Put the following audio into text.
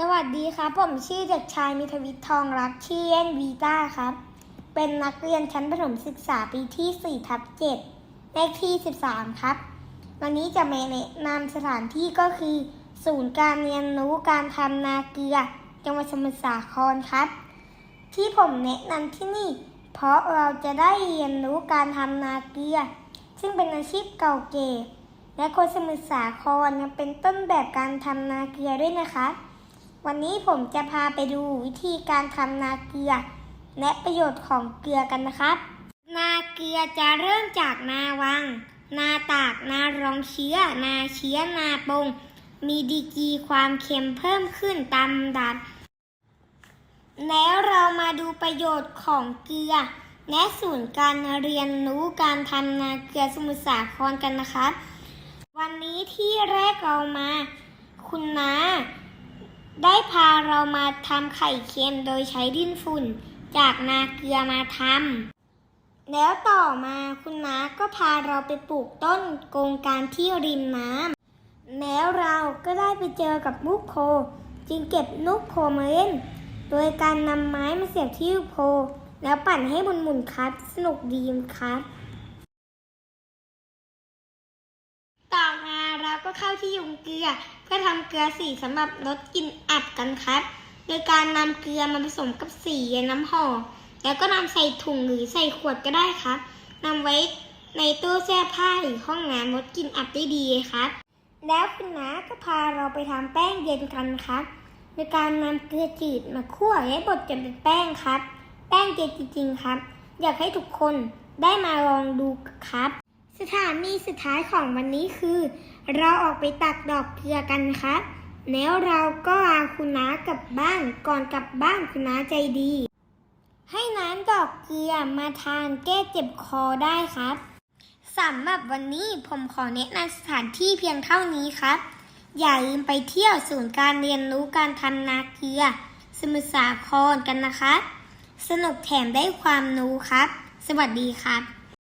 สวัสดีครับ ผมชื่อเด็กชายมิทวิทย์ทองรักชื่อเล่นวีต้าครับ เป็นนักเรียนชั้นประถมศึกษาปีที่4ทับ7เลขที่ 13 ครับ วันนี้จะมาแนะนำสถานที่ก็คือ ศูนย์การเรียนรู้การทำนาเกลือ จังหวัดสมุทรสาครครับ ที่ผมแนะนำที่นี่ เพราะเราจะได้เรียนรู้การทำนาเกลือ ซึ่งเป็นอาชีพเก่าแก่และคนสมุทรสาครยังเป็นต้นแบบการทำนาเกลือด้วยนะคะ วันนี้ผมจะพาไปดูวิธีการทำนาเกลือ และประโยชน์ของเกลือกันนะครับ นาเกลือจะเริ่มจากนาวัง นาตาก นารองเชื้อ นาเชื้อ นาปง มีดีกีความเค็มเพิ่มขึ้นตามดับ แล้วเรามาดูประโยชน์ของเกลือ และศูนย์การเรียนรู้การทำนาเกลือสมุทรสาครกันนะครับ วันนี้ที่แรกเรามา คุณน้า ได้พาเรามาทำไข่เค็มโดยใช้ดินฝุ่น จากนาเกลือมาทำแล้วต่อมาคุณน้าก็พาเราไปปลูกต้นโกงการที่ริมน้ำแล้วเราก็ได้ไปเจอกับลูกโพจึงเก็บลูกโพมาเล่น โดยการนำไม้มาเสียบที่ลูกโพแล้วปั่นให้หมุนๆครับ สนุกดีครับ มาเราก็เข้าที่ยุงเกลือ เพื่อทำเกลือสีสำหรับลดกลิ่นอับกันครับ โดยการนำเกลือมาผสมกับสีน้ำหอมแล้วก็นำใส่ถุงหรือใส่ขวดก็ได้ครับนำไว้ในตู้แช่ผ้าหรือห้องน้ำลดกลิ่นอับได้ดีครับ แล้วคุณน้าก็พาเราไปทำแป้งเย็นกันครับ โดยการนำเกลือจืดมาคั่วให้บดจนเป็นแป้งครับ แป้งเย็นจริงๆครับ อยากให้ทุกคนได้มาลองดูครับ สถานีสุดท้ายของวันนี้คือ เราออกไปตักดอกเกลือกันครับ แล้วเราก็ลาคุณน้ากลับบ้าน ก่อนกลับบ้านคุณน้าใจดี ให้น้ำดอกเกลือมาทานแก้เจ็บคอได้ครับสำหรับวันนี้ผมขอแนะนำสถานที่เพียงเท่านี้ครับ อย่าลืมไปเที่ยวศูนย์การเรียนรู้การทำนาเกลือ สมุทรสาครกันนะครับ สนุกแถมได้ความรู้ครับ สวัสดีครับ